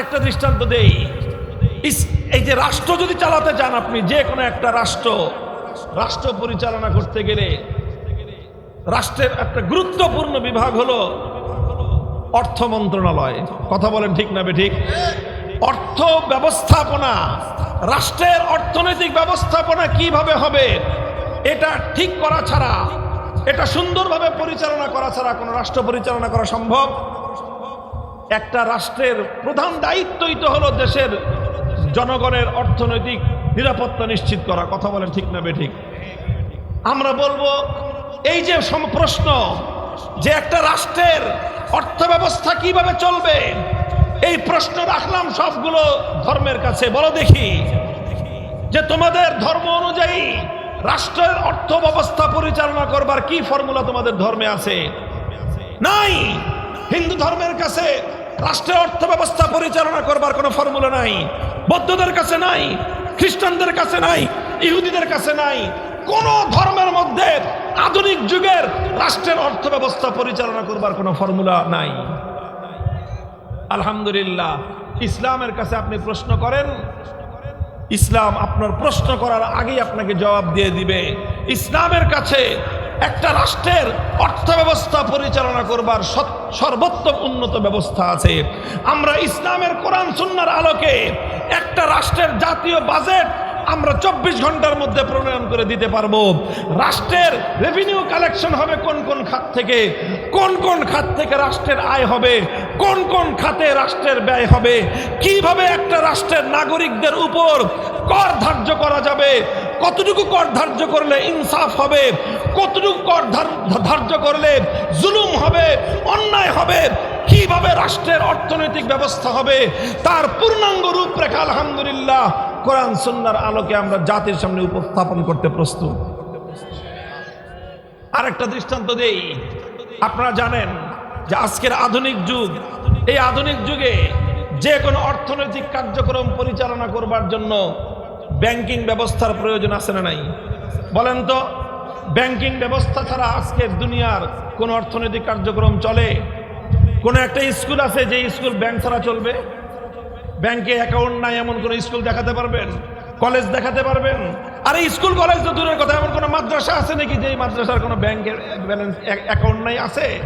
আরেকটা দৃষ্টান্ত দেই। এই যে রাষ্ট্র যদি চালাতে চান আপনি, যে কোনো একটা রাষ্ট্র রাষ্ট্র পরিচালনা করতে গেলে রাষ্ট্রের একটা গুরুত্বপূর্ণ বিভাগ হলো অর্থ মন্ত্রণালয়। কথা বলেন ঠিক না ঠিক? অর্থ ব্যবস্থাপনা, রাষ্ট্রের অর্থনৈতিক ব্যবস্থাপনা কীভাবে হবে, এটা ঠিক করা ছাড়া, এটা সুন্দরভাবে পরিচালনা করা ছাড়া কোনো রাষ্ট্র পরিচালনা করা সম্ভব? একটা রাষ্ট্রের প্রধান দায়িত্বই তো হলো দেশের জনগণের অর্থনৈতিক নিরাপত্তা নিশ্চিত করা। কথা বলেন ঠিক না বে ঠিক আমরা বলব, এই যে প্রশ্ন যে একটা রাষ্ট্রের অর্থ ব্যবস্থা কীভাবে চলবে, এই প্রশ্ন রাখলাম সবগুলো ধর্মের কাছে। বলো দেখি যে তোমাদের ধর্ম অনুযায়ী রাষ্ট্রের অর্থ ব্যবস্থা পরিচালনা করবার কি ফর্মুলা তোমাদের ধর্মে আছে? নাই! হিন্দু ধর্মের কাছে রাষ্ট্রের অর্থ ব্যবস্থা পরিচালনা করবার কোনো ফর্মুলা নাই, বৌদ্ধদের কাছে নাই, খ্রিস্টানদের কাছে নাই, ইহুদিদের কাছে নাই, কোন ধর্মের মধ্যে আধুনিক যুগের রাষ্ট্রের অর্থ ব্যবস্থা পরিচালনা করবার কোনো ফর্মুলা নাই। আলহামদুলিল্লাহ, ইসলামের কাছে আপনি প্রশ্ন করেন, ইসলাম আপনার প্রশ্ন করার আগেই আপনাকে জবাব দিয়ে দিবে। ইসলামের কাছে একটা রাষ্ট্রের অর্থ ব্যবস্থা পরিচালনা করবার সর্বোত্তম উন্নত ব্যবস্থা আছে। আমরা ইসলামের কোরআন, সুন্নার আলোকে একটা রাষ্ট্রের জাতীয় বাজেট আমরা চব্বিশ ঘণ্টার মধ্যে প্রণয়ন করে দিতে পারব। রাষ্ট্রের রেভিনিউ কালেকশন হবে কোন কোন খাত থেকে? কোন কোন খাত থেকে রাষ্ট্রের আয় হবে? কোন কোন খাতে রাষ্ট্রের ব্যয় হবে? কীভাবে একটা রাষ্ট্রের নাগরিকদের উপর কর ধার্য করা যাবে? কতটুকু কর ধার্য করলে ইনসাফ হবে? কতটুকু কর ধার্য করলে জুলুম হবে, অন্যায় হবে, কীভাবে রাষ্ট্রের অর্থনৈতিক ব্যবস্থা হবে, তার পূর্ণাঙ্গ রূপরেখা আলহামদুলিল্লাহ কোরআন সুন্নার আলোকে আমরা জাতির সামনে উপস্থাপন করতে প্রস্তুত। আরেকটা দৃষ্টান্ত দেই। আপনারা জানেন যে আজকের আধুনিক যুগ, এই আধুনিক যুগে যে কোনো অর্থনৈতিক কার্যক্রম পরিচালনা করবার জন্য ব্যাংকিং ব্যবস্থার প্রয়োজন আছে না নাই? বলেন তো। ব্যাংকিং ব্যবস্থা ছাড়া আজকের দুনিয়ার কোন অর্থনৈতিক কার্যক্রম চলে? কোন একটা স্কুল আছে, যে স্কুল ব্যাংক ছাড়া চলবে? ব্যাংকে অ্যাকাউন্ট নাই, এমন কোন স্কুল দেখাতে পারবেন? কলেজ দেখাতে পারবেন? আর, স্কুল কলেজ তো দূরের কথা, এমন কোনো মাদ্রাসা আছে নাকি যে মাদ্রাসার কোনো ব্যাংকের ব্যালেন্স অ্যাকাউন্ট নাই আছে?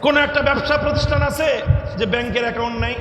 কোন একটা ব্যবসা প্রতিষ্ঠান আছে যে ব্যাংকের অ্যাকাউন্ট নাই?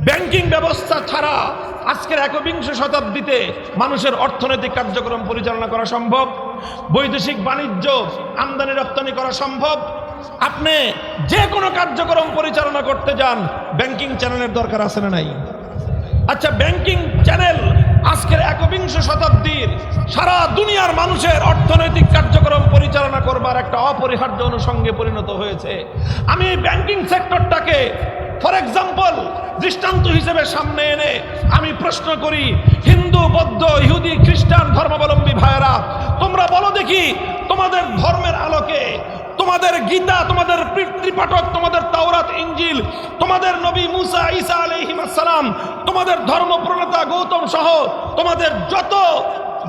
ব্যাংকিং ব্যবস্থা ছাড়া আজকের একবিংশ শতাব্দীতে মানুষের অর্থনৈতিক কার্যক্রম পরিচালনা করা সম্ভব? বৈদেশিক বাণিজ্য আমদানি রপ্তানি করা সম্ভব? আপনি যে কোনো কার্যক্রম পরিচালনা করতে যান, ব্যাংকিং চ্যানেলের দরকার আছে না নাই? আচ্ছা ব্যাংকিং চ্যানেল আজকের একবিংশ শতাব্দীর সারা দুনিয়ার মানুষের অর্থনৈতিক কার্যক্রম পরিচালনা করবার একটা অপরিহার্য অনুষঙ্গে পরিণত হয়েছে। আমি এই ব্যাংকিং সেক্টরটাকে, ফর এক্সাম্পল, দৃষ্টান্ত হিসেবে সামনে এনে আমি প্রশ্ন করি, হিন্দু, বৌদ্ধ, ইহুদি, খ্রিস্টান ধর্মাবলম্বী ভাইয়েরা তোমরা বলো দেখি, তোমাদের ধর্মের আলোকে, তোমাদের গীতা, তোমাদের পিতৃপাঠক, তোমাদের তাওরাত ইঞ্জিল তোমাদের নবী মুসা ঈসা আলাইহিমাসসালাম তোমাদের ধর্ম প্রণেতা গৌতম সহ, তোমাদের যত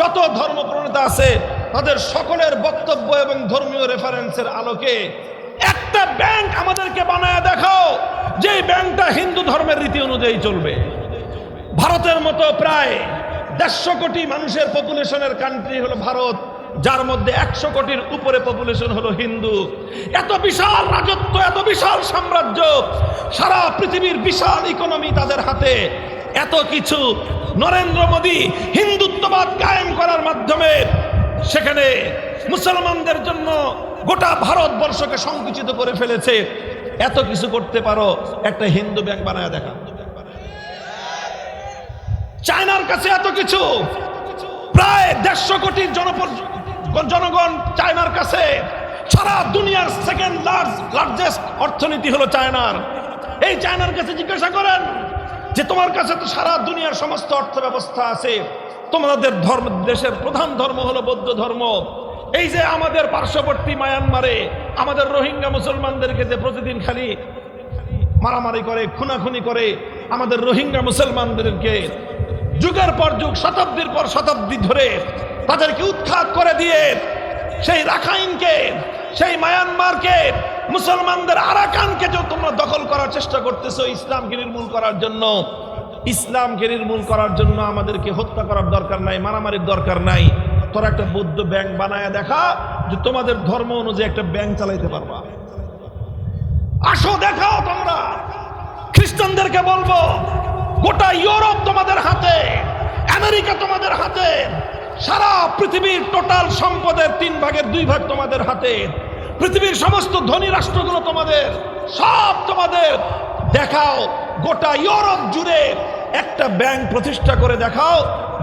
যত ধর্ম প্রণেতা আছে, তাদের সকলের বক্তব্য এবং ধর্মীয় রেফারেন্সের আলোকে, একটা ব্যাংক আমাদেরকে বানায় দেখাও যে ব্যাংকটা হিন্দু ধর্মের রীতি অনুযায়ী চলবে। ভারতের মতো প্রায় দেড়শো কোটি মানুষের পপুলেশনের কান্ট্রি হলো ভারত, যার মধ্যে একশো কোটির উপরে পপুলেশন হলো হিন্দু। এত বিশাল রাজত্ব, এত বিশাল সাম্রাজ্য, সারা পৃথিবীর বিশাল ইকোনমি তাদের হাতে। এত কিছু নরেন্দ্র মোদী হিন্দুত্ববাদ কায়েম করার মাধ্যমে সেখানে মুসলমানদের জন্য গোটা ভারতবর্ষকে সংকুচিত করে ফেলেছে। এত কিছু করতে পারো, একটা হিন্দু ব্যাংক বানায় দেখা চায়নার কাছে এত কিছু? প্রায় দেড়শো কোটি জনগণ চায়নার কাছে। সারা দুনিয়ার সেকেন্ড লার্জ লার্জেস্ট অর্থনীতি হলো চায়নার। এই চায়নার কাছে জিজ্ঞাসা করেন যে, তোমার কাছে তো সারা দুনিয়ার সমস্ত অর্থ ব্যবস্থা আছে। তোমাদের ধর্ম, দেশের প্রধান ধর্ম হলো বৌদ্ধ ধর্ম। এই যে আমাদের পার্শ্ববর্তী মায়ানমারে, আমাদের রোহিঙ্গা মুসলমানদেরকে যে প্রতিদিন খালি মারামারি করে, খুনাখুনি করে, আমাদের রোহিঙ্গা মুসলমানদেরকে যুগের পর যুগ, শতাব্দীর পর শতাব্দী ধরে তাদেরকে উৎখাত করে দিয়ে সেই রাখাইনকে, সেই মায়ানমারকে, মুসলমানদের আরাকানকে যে তোমরা দখল করার চেষ্টা করতেছো ইসলামকে নির্মূল করার জন্য, ইসলামকে নির্মূল করার জন্য আমাদেরকে হত্যা করার দরকার নাই, মারামারির দরকার নাই। তোরা একটা বৌদ্ধ ব্যাংক বানায় দেখা যে তোমাদের ধর্ম অনুযায়ী একটা ব্যাংক চালাইতে পারবা। আসো দেখাও তোমরা। খ্রিস্টানদেরকে বলব গোটা ইউরোপ তোমাদের হাতে আমেরিকা তোমাদের হাতে, সারা পৃথিবীর টোটাল সম্পদের তিন ভাগের দুই ভাগ তোমাদের হাতে, পৃথিবীর সমস্ত ধনী রাষ্ট্রগুলো তোমাদের, সব তোমাদের। দেখাও, গোটা ইউরোপ জুড়ে একটা ব্যাংক প্রতিষ্ঠা করে দেখাও,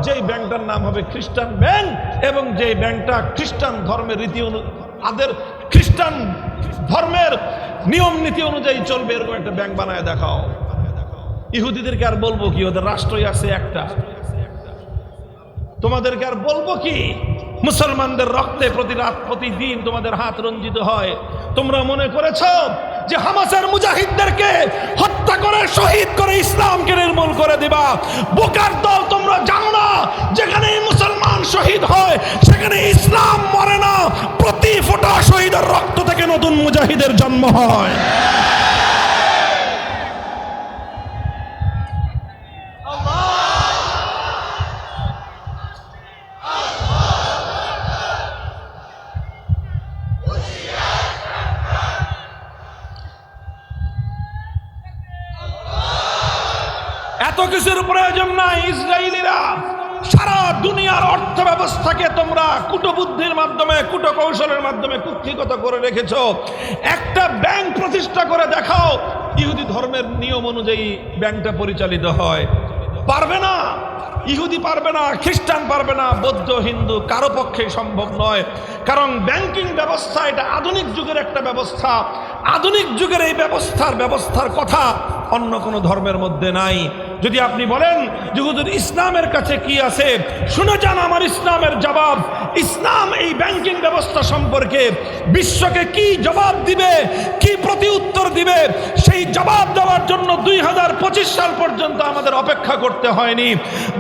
যেই ব্যাংকটার নাম হবে খ্রিস্টান ব্যাংক এবং যেই ব্যাংকটা খ্রিস্টান ধর্মের রীতি অনু, আদের খ্রিস্টান ধর্মের নিয়ম নীতি অনুযায়ী চলবে, এরকম একটা ব্যাংক বানায় দেখাও। ইহুদিদেরকে আর বলব কি, ওদের রাষ্ট্রই আছে একটা। তোমাদেরকে আর বলব কি? মুসলমানদের রক্তে প্রতি রাত, প্রতিদিন তোমাদের হাত রঞ্জিত হয়। তোমরা মনে করেছ যে হামাসের মুজাহিদদেরকে হত্যা করে, শহীদ করে ইসলামকে নির্মূল করে দিবা? বোকার দল তোমরা জানো না যেখানে মুসলমান শহীদ হয় সেখানে ইসলাম মরে না। প্রতি ফোঁটা শহীদের রক্ত থেকে নতুন মুজাহিদের জন্ম হয়। কিছুর প্রয়োজন নাই ইসরায়েলিরা। সারা দুনিয়ার অর্থ ব্যবস্থাকে তোমরা কুটবুদ্ধির মাধ্যমে কুটো কৌশলের মাধ্যমে কুক্ষিগত করে রেখেছ। একটা ব্যাংক প্রতিষ্ঠা করে দেখাও, ইহুদি ধর্মের নিয়ম অনুযায়ী ব্যাংকটা পরিচালিত হয়। পারবে না। ইহুদি পারবে না, খ্রিস্টান পারবে না, বৌদ্ধ, হিন্দু, কারও পক্ষে সম্ভব নয়। কারণ ব্যাংকিং ব্যবস্থা এটা আধুনিক যুগের একটা ব্যবস্থা। আধুনিক যুগের এই ব্যবস্থার ব্যবস্থার কথা অন্য কোনো ধর্মের মধ্যে নাই। যদি আপনি বলেন যে, হুজুর, ইসলামের কাছে কি আছে? শুনে যান আমার ইসলামের জবাব। ইসলাম এই ব্যাংকিং ব্যবস্থা সম্পর্কে বিশ্বকে কি জবাব দিবে, কি প্রতি উত্তর দিবে, সেই জবাব দেওয়ার জন্য দুই হাজার পঁচিশ সাল পর্যন্ত আমাদের অপেক্ষা করতে হয়নি।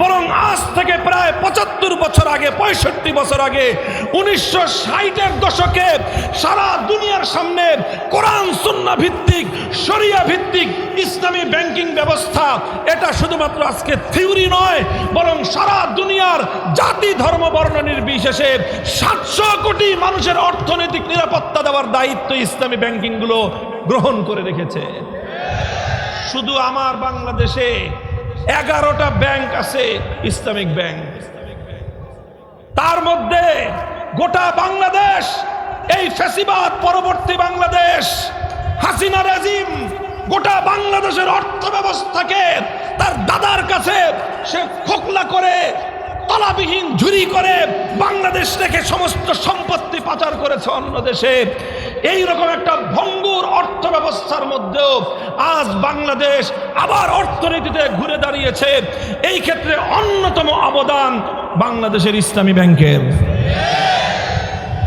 বরং আজ থেকে প্রায় পঁচাত্তর বছর আগে, পঁয়ষট্টি বছর আগে, উনিশশো ষাটের দশকে সারা দুনিয়ার সামনে কোরআন, সুন্না ভিত্তিক, শরিয়া ভিত্তিক ইসলামী ব্যাংকিং ব্যবস্থা। এটা শুধুমাত্র আজকে থিওরি নয়, বরং সারা দুনিয়ার জাতি, ধর্ম, বর্ণ নির্বিশেষে সাতশো কোটি মানুষের অর্থনৈতিক নিরাপত্তা দেওয়ার দায়িত্ব ইসলামী ব্যাংকিংগুলো গ্রহণ করে রেখেছে। শুধু আমার বাংলাদেশে এগারোটা ব্যাংক আছে, ইসলামিক ব্যাংক। তার মধ্যে গোটা বাংলাদেশ, এই ফ্যাসিবাদ পরবর্তী বাংলাদেশ, হাসিনা রেজিম গোটা বাংলাদেশের অর্থ ব্যবস্থাকে তার দাদার কাছে সে খোকলা করে, তলাবিহীন ঝুরি করে বাংলাদেশ থেকে সমস্ত সম্পত্তি পাচার করেছে অন্য দেশে। এই রকম একটা ভঙ্গুর অর্থ ব্যবস্থার মধ্যেও আজ বাংলাদেশ আবার অর্থনীতিতে ঘুরে দাঁড়িয়েছে। এই ক্ষেত্রে অন্যতম অবদান বাংলাদেশের ইসলামী ব্যাংকের।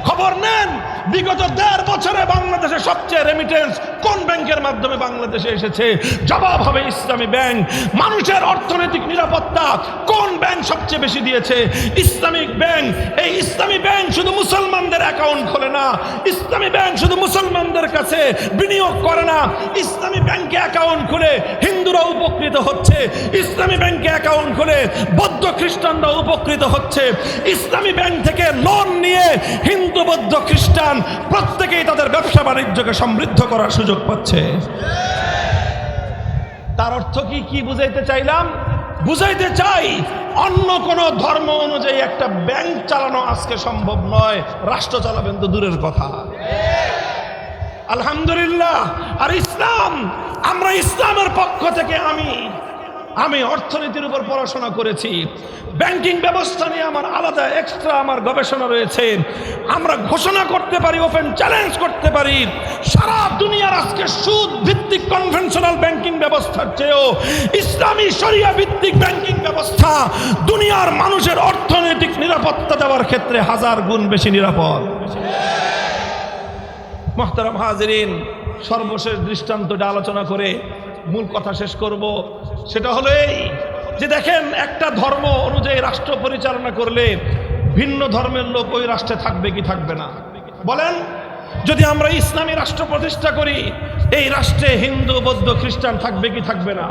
খবর নেন, বিগত দেড় বছরে বাংলাদেশে সবচেয়ে রেমিটেন্স কোন ব্যাংকের মাধ্যমে বাংলাদেশে এসেছে? জবাব হবে ইসলামী ব্যাংক। মানুষের অর্থনৈতিক নিরাপত্তা সবচেয়ে বেশি দিয়েছে ইসলামিক ব্যাংক। এই ইসলামী ব্যাংক শুধু মুসলমানদের অ্যাকাউন্ট খোলে না, ইসলামী ব্যাংক শুধু মুসলমানদের কাছে বিনিয়োগ করে না। ইসলামী ব্যাংকে অ্যাকাউন্ট খুলে হিন্দুরা উপকৃত হচ্ছে। ইসলামী ব্যাংকে অ্যাকাউন্ট খুলে বৌদ্ধ খ্রিস্টানরা উপকৃত হচ্ছে। ইসলামী ব্যাংক থেকে লোন নিয়ে হিন্দু, বৌদ্ধ, খ্রিস্টান প্রত্যেকেই তাদের ব্যবসা বাণিজ্যকে সমৃদ্ধ করার সুযোগ পাচ্ছে। তার অর্থ কি? কি বুঝাইতে চাইলাম? বুঝাইতে চাই, অন্য কোন ধর্ম অনুযায়ী একটা ব্যাংক চালানো আজকে সম্ভব নয়। রাষ্ট্র চালাবেন তো দূরের কথা। আলহামদুলিল্লাহ। আর ইসলাম, আমরা ইসলামের পক্ষ থেকে আমি আমি অর্থনীতির উপর পড়াশোনা করেছি। ব্যাংকিং ব্যবস্থা নিয়ে আমার আলাদা এক্সট্রা আমার গবেষণা রয়েছে। আমরা ঘোষণা করতে পারি ওপেন চ্যালেঞ্জ করতে পারি। সারা দুনিয়ার আজকে সুদ ভিত্তিক কনভেনশনাল ব্যাংকিং ব্যবস্থার চেয়েও ইসলামী শরিয়া ভিত্তিক ব্যাংকিং ব্যবস্থা দুনিয়ার মানুষের অর্থনৈতিক নিরাপত্তা দেওয়ার ক্ষেত্রে হাজার গুণ বেশি নিরাপদ। মোহতারাম হাজরিন, সর্বশেষ দৃষ্টান্তটা আলোচনা করে মূল কথা শেষ করব। সেটা হলো এই যে দেখেন, একটা ধর্ম অনুযায়ী রাষ্ট্র পরিচালনা করলে ভিন্ন ধর্মের লোক ওই রাষ্ট্রে থাকবে কি থাকবে না? বলেন, যদি আমরা ইসলামী রাষ্ট্র প্রতিষ্ঠা করি, এই রাষ্ট্রে হিন্দু, বৌদ্ধ, খ্রিস্টান থাকবে কি থাকবে না?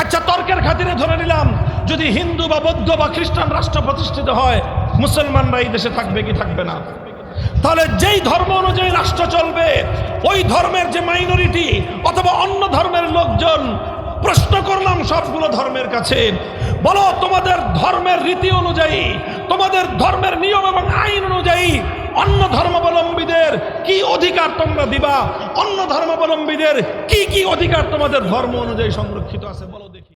আচ্ছা তর্কের খাতিরে ধরে নিলাম, যদি হিন্দু বা বৌদ্ধ বা খ্রিস্টান রাষ্ট্র প্রতিষ্ঠিত হয়, মুসলমানরা এই দেশে থাকবে কি থাকবে না? তাহলে যেই ধর্ম অনুযায়ী রাষ্ট্র চলবে, ওই ধর্মের যে মাইনরিটি অথবা অন্য ধর্মের লোকজন, প্রশ্ন করলাম সবগুলো ধর্মের কাছে, বলো তোমাদের ধর্মের রীতি অনুযায়ী, তোমাদের ধর্মের নিয়ম এবং আইন অনুযায়ী অন্য ধর্মাবলম্বীদের কি অধিকার তোমরা দিবা? অন্য ধর্মাবলম্বীদের কি কি অধিকার তোমাদের ধর্ম অনুযায়ী সংরক্ষিত আছে? বলো দেখি।